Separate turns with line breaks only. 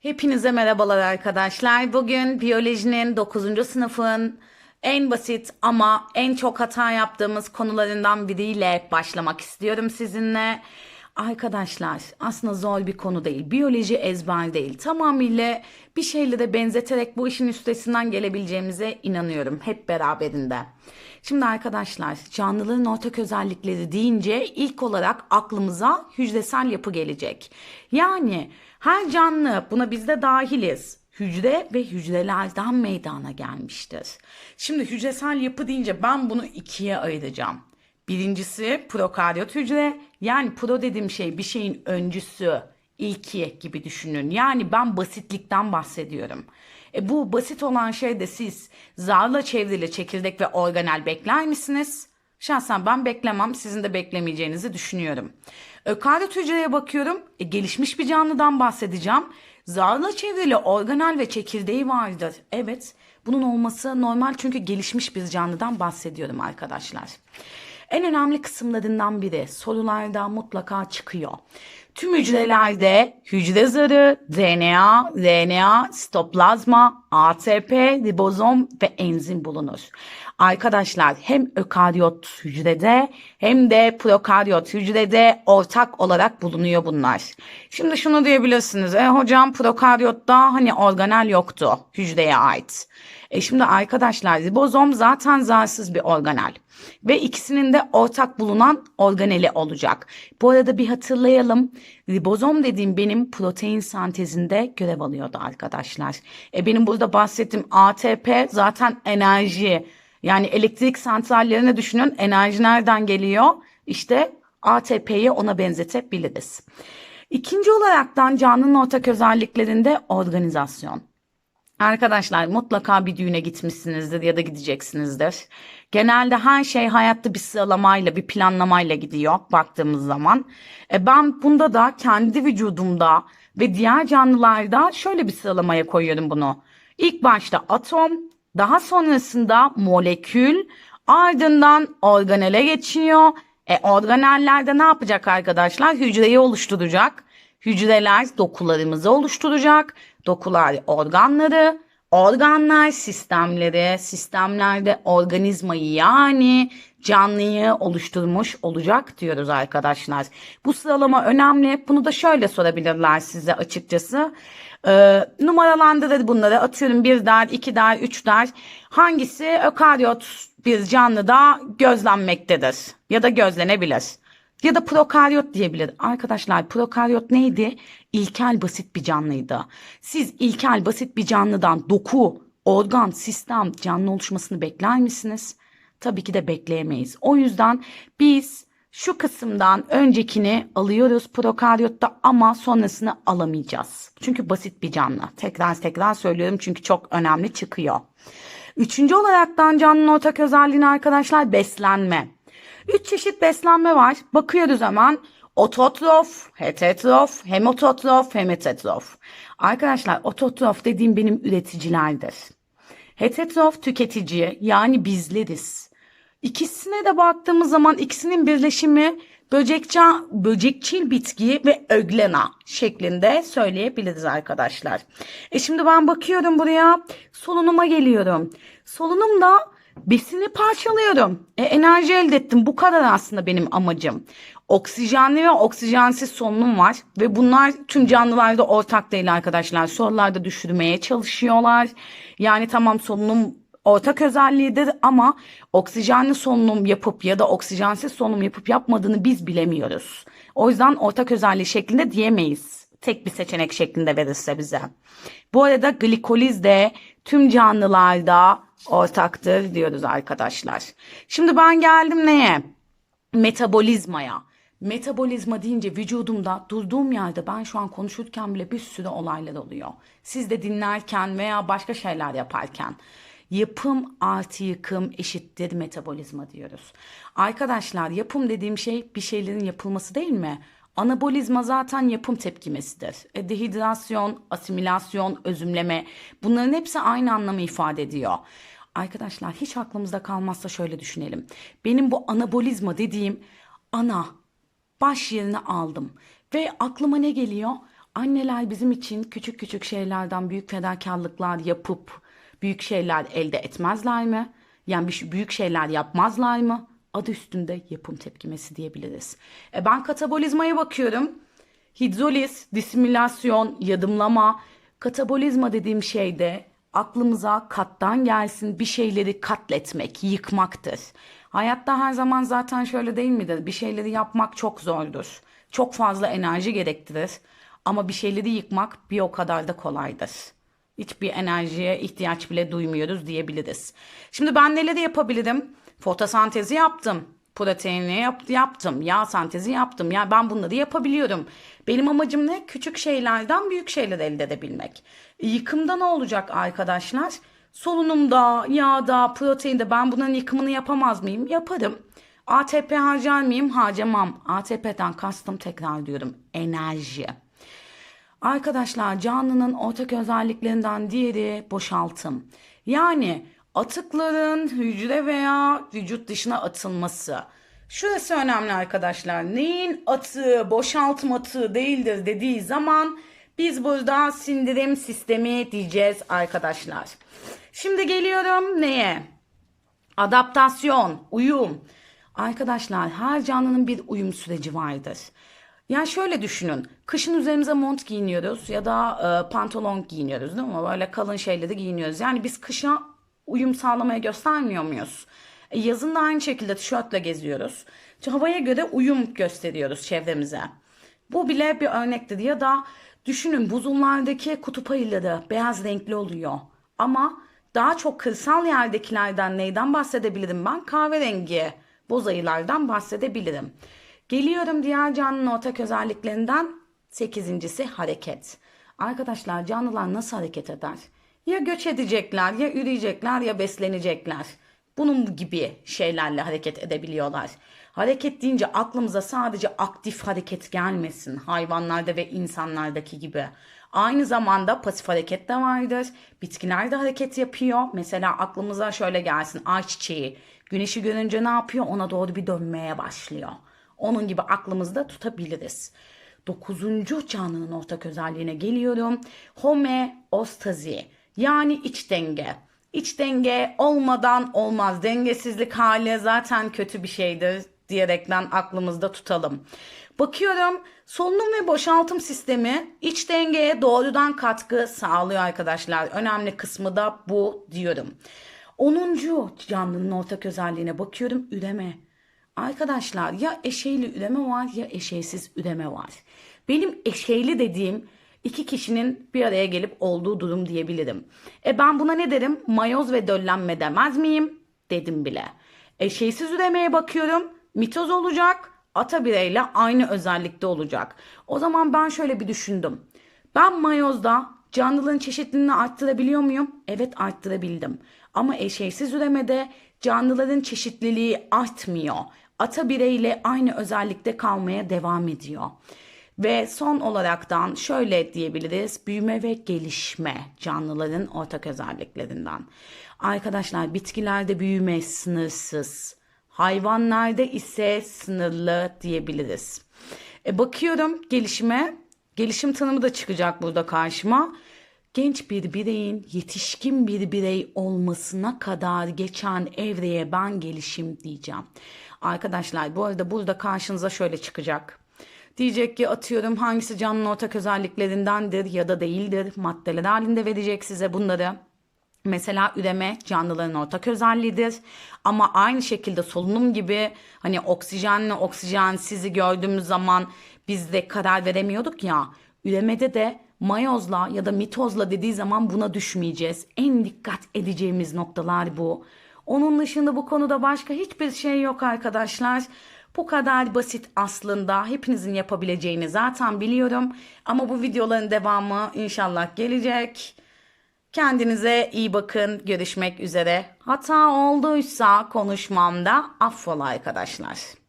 Hepinize merhabalar arkadaşlar. Bugün biyolojinin 9. sınıfın en basit ama en çok hata yaptığımız konularından biriyle başlamak istiyorum sizinle. Arkadaşlar aslında zor bir konu değil. Biyoloji ezber değil. Tamamıyla bir şeylere benzeterek bu işin üstesinden gelebileceğimize inanıyorum hep beraberinde. Şimdi arkadaşlar canlıların ortak özellikleri deyince ilk olarak aklımıza hücresel yapı gelecek. Yani her canlı buna biz de dahiliz. Hücre ve hücrelerden meydana gelmiştir. Şimdi hücresel yapı deyince ben bunu ikiye ayıracağım. Birincisi prokaryot hücre. Yani pro dediğim şey bir şeyin öncüsü, ilki gibi düşünün. Yani ben basitlikten bahsediyorum. E bu basit olan şey de siz zarla çevrili çekirdek ve organel bekler misiniz? Şahsen ben beklemem, sizin de beklemeyeceğinizi düşünüyorum. Ökaryot hücreye bakıyorum, e, gelişmiş bir canlıdan bahsedeceğim. Zarla çevrili organel ve çekirdeği vardır. Evet, bunun olması normal çünkü gelişmiş bir canlıdan bahsediyorum arkadaşlar. En önemli kısımlarından biri sorularda mutlaka çıkıyor. Tüm hücrelerde hücre zarı, DNA, RNA, sitoplazma, ATP, ribozom ve enzim bulunur. Arkadaşlar hem ökaryot hücrede hem de prokaryot hücrede ortak olarak bulunuyor bunlar. Şimdi şunu diyebilirsiniz. E hocam prokaryotta hani organel yoktu hücreye ait. E şimdi arkadaşlar ribozom zaten zarsız bir organel ve ikisinin de ortak bulunan organeli olacak. Bu arada bir hatırlayalım. Ribozom dediğim benim protein sentezinde görev alıyordu arkadaşlar. E benim burada bahsettiğim ATP zaten enerji yani elektrik santrallerini düşünün. Enerji nereden geliyor? İşte ATP'yi ona benzetebiliriz. İkinci olaraktan canlının ortak özelliklerinde organizasyon. Arkadaşlar mutlaka bir düğüne gitmişsinizdir ya da gideceksinizdir. Genelde her şey hayatta bir sıralamayla, bir planlamayla gidiyor baktığımız zaman. E ben bunda da kendi vücudumda ve diğer canlılarda şöyle bir sıralamaya koyuyorum bunu. İlk başta atom, daha sonrasında molekül, ardından organele geçiyor. E organellerde ne yapacak arkadaşlar? Hücreyi oluşturacak. Hücreler dokularımızı oluşturacak. Dokular organları, organlar sistemleri, sistemlerde organizmayı yani canlıyı oluşturmuş olacak diyoruz arkadaşlar. Bu sıralama önemli. Bunu da şöyle sorabilirler size açıkçası. Ee, numaralandırır bunları. Atıyorum bir der, iki der, üç der. Hangisi ökaryot bir canlıda gözlenmektedir ya da gözlenebilir? Ya da prokaryot diyebilir. Arkadaşlar prokaryot neydi? İlkel basit bir canlıydı. Siz ilkel basit bir canlıdan doku, organ, sistem, canlı oluşmasını bekler misiniz? Tabii ki de bekleyemeyiz. O yüzden biz şu kısımdan öncekini alıyoruz prokaryotta ama sonrasını alamayacağız. Çünkü basit bir canlı. Tekrar tekrar söylüyorum çünkü çok önemli çıkıyor. Üçüncü olaraktan canlının ortak özelliğini arkadaşlar beslenme. Üç çeşit beslenme var. Bakıyoruz hemen. Ototrof, heterotrof, hemototrof, hemetetrof. Arkadaşlar ototrof dediğim benim üreticilerdir. Heterotrof tüketici yani bizleriz. İkisine de baktığımız zaman ikisinin birleşimi böcekçi, böcekçil bitki ve öglena şeklinde söyleyebiliriz arkadaşlar. E şimdi ben bakıyorum buraya solunuma geliyorum. Solunumda besini parçalıyorum. E, enerji elde ettim. Bu kadar aslında benim amacım. Oksijenli ve oksijensiz solunum var ve bunlar tüm canlılarda ortak değil arkadaşlar. Sorularda düşürmeye çalışıyorlar. Yani tamam solunum ortak özelliğidir ama oksijenli solunum yapıp ya da oksijensiz solunum yapıp yapmadığını biz bilemiyoruz. O yüzden ortak özelliği şeklinde diyemeyiz. Tek bir seçenek şeklinde verirse bize. Bu arada glikoliz de tüm canlılarda ortaktır diyoruz arkadaşlar. Şimdi ben geldim neye? Metabolizmaya. Metabolizma deyince vücudumda durduğum yerde ben şu an konuşurken bile bir sürü olaylar oluyor. Siz de dinlerken veya başka şeyler yaparken. Yapım artı yıkım eşittir metabolizma diyoruz. Arkadaşlar yapım dediğim şey bir şeylerin yapılması değil mi? Anabolizma zaten yapım tepkimesidir. E, dehidrasyon, asimilasyon, özümleme bunların hepsi aynı anlamı ifade ediyor. Arkadaşlar hiç aklımızda kalmazsa şöyle düşünelim. Benim bu anabolizma dediğim ana baş yerine aldım ve aklıma ne geliyor? Anneler bizim için küçük küçük şeylerden büyük fedakarlıklar yapıp büyük şeyler elde etmezler mi? Yani bir büyük şeyler yapmazlar mı? Adı üstünde yapım tepkimesi diyebiliriz. E ben katabolizmaya bakıyorum. Hidroliz, disimülasyon, yadımlama. Katabolizma dediğim şey de aklımıza kattan gelsin bir şeyleri katletmek, yıkmaktır. Hayatta her zaman zaten şöyle değil midir? Bir şeyleri yapmak çok zordur. Çok fazla enerji gerektirir. Ama bir şeyleri yıkmak bir o kadar da kolaydır. Hiçbir enerjiye ihtiyaç bile duymuyoruz diyebiliriz. Şimdi ben neleri yapabilirim? Fotosentezi yaptım. Proteini yap- yaptım. Yağ sentezi yaptım. Ya ben bunları yapabiliyorum. Benim amacım ne? Küçük şeylerden büyük şeyler elde edebilmek. Yıkımda ne olacak arkadaşlar? Solunumda, yağda, proteinde ben bunların yıkımını yapamaz mıyım? Yaparım. ATP harcar mıyım? Harcamam. ATP'den kastım tekrar diyorum. Enerji. Arkadaşlar canlının ortak özelliklerinden diğeri boşaltım. Yani atıkların hücre veya vücut dışına atılması. Şurası önemli arkadaşlar. Neyin atığı, boşaltım atığı değildir dediği zaman biz burada sindirim sistemi diyeceğiz arkadaşlar. Şimdi geliyorum neye? Adaptasyon, uyum. Arkadaşlar her canlının bir uyum süreci vardır. Yani şöyle düşünün. Kışın üzerimize mont giyiniyoruz ya da e, pantolon giyiniyoruz değil mi? Böyle kalın şeyleri giyiniyoruz. Yani biz kışa uyum sağlamaya göstermiyor muyuz? E, yazın da aynı şekilde tişörtle geziyoruz. Havaya göre uyum gösteriyoruz çevremize. Bu bile bir örnektir ya da düşünün buzullardaki kutup ayıları beyaz renkli oluyor. Ama daha çok kırsal yerdekilerden neyden bahsedebilirim ben? Kahverengi boz ayılardan bahsedebilirim. Geliyorum diğer canlının ortak özelliklerinden sekizincisi hareket. Arkadaşlar canlılar nasıl hareket eder? Ya göç edecekler, ya üreyecekler, ya beslenecekler. Bunun gibi şeylerle hareket edebiliyorlar. Hareket deyince aklımıza sadece aktif hareket gelmesin. Hayvanlarda ve insanlardaki gibi. Aynı zamanda pasif hareket de vardır. Bitkiler de hareket yapıyor. Mesela aklımıza şöyle gelsin ayçiçeği. Güneşi görünce ne yapıyor? Ona doğru bir dönmeye başlıyor. Onun gibi aklımızda tutabiliriz. Dokuzuncu canlının ortak özelliğine geliyorum. Homeostazi yani iç denge. İç denge olmadan olmaz. Dengesizlik hali zaten kötü bir şeydir diyerekten aklımızda tutalım. Bakıyorum solunum ve boşaltım sistemi iç dengeye doğrudan katkı sağlıyor arkadaşlar. Önemli kısmı da bu diyorum. 10. canlının ortak özelliğine bakıyorum üreme. Arkadaşlar ya eşeğli üreme var ya eşeğsiz üreme var. Benim eşeğli dediğim iki kişinin bir araya gelip olduğu durum diyebilirim. E ben buna ne derim? Mayoz ve döllenme demez miyim? Dedim bile. Eşeğsiz üremeye bakıyorum. Mitoz olacak. Ata bireyle aynı özellikte olacak. O zaman ben şöyle bir düşündüm. Ben mayozda canlılığın çeşitliliğini arttırabiliyor muyum? Evet arttırabildim. Ama eşeğsiz üremede canlıların çeşitliliği artmıyor. Ata bireyle aynı özellikte kalmaya devam ediyor. Ve son olaraktan şöyle diyebiliriz. Büyüme ve gelişme canlıların ortak özelliklerinden. Arkadaşlar bitkilerde büyüme sınırsız. Hayvanlarda ise sınırlı diyebiliriz. E bakıyorum gelişime. Gelişim tanımı da çıkacak burada karşıma. Genç bir bireyin yetişkin bir birey olmasına kadar geçen evreye ben gelişim diyeceğim. Arkadaşlar bu arada burada karşınıza şöyle çıkacak. Diyecek ki atıyorum hangisi canlının ortak özelliklerindendir ya da değildir. Maddeler halinde verecek size bunları. Mesela üreme canlıların ortak özelliğidir. Ama aynı şekilde solunum gibi hani oksijenle oksijen sizi gördüğümüz zaman biz de karar veremiyorduk ya. Üremede de mayozla ya da mitozla dediği zaman buna düşmeyeceğiz. En dikkat edeceğimiz noktalar bu. Onun dışında bu konuda başka hiçbir şey yok arkadaşlar. Bu kadar basit aslında. Hepinizin yapabileceğini zaten biliyorum. Ama bu videoların devamı inşallah gelecek. Kendinize iyi bakın. Görüşmek üzere. Hata olduysa konuşmamda affola arkadaşlar.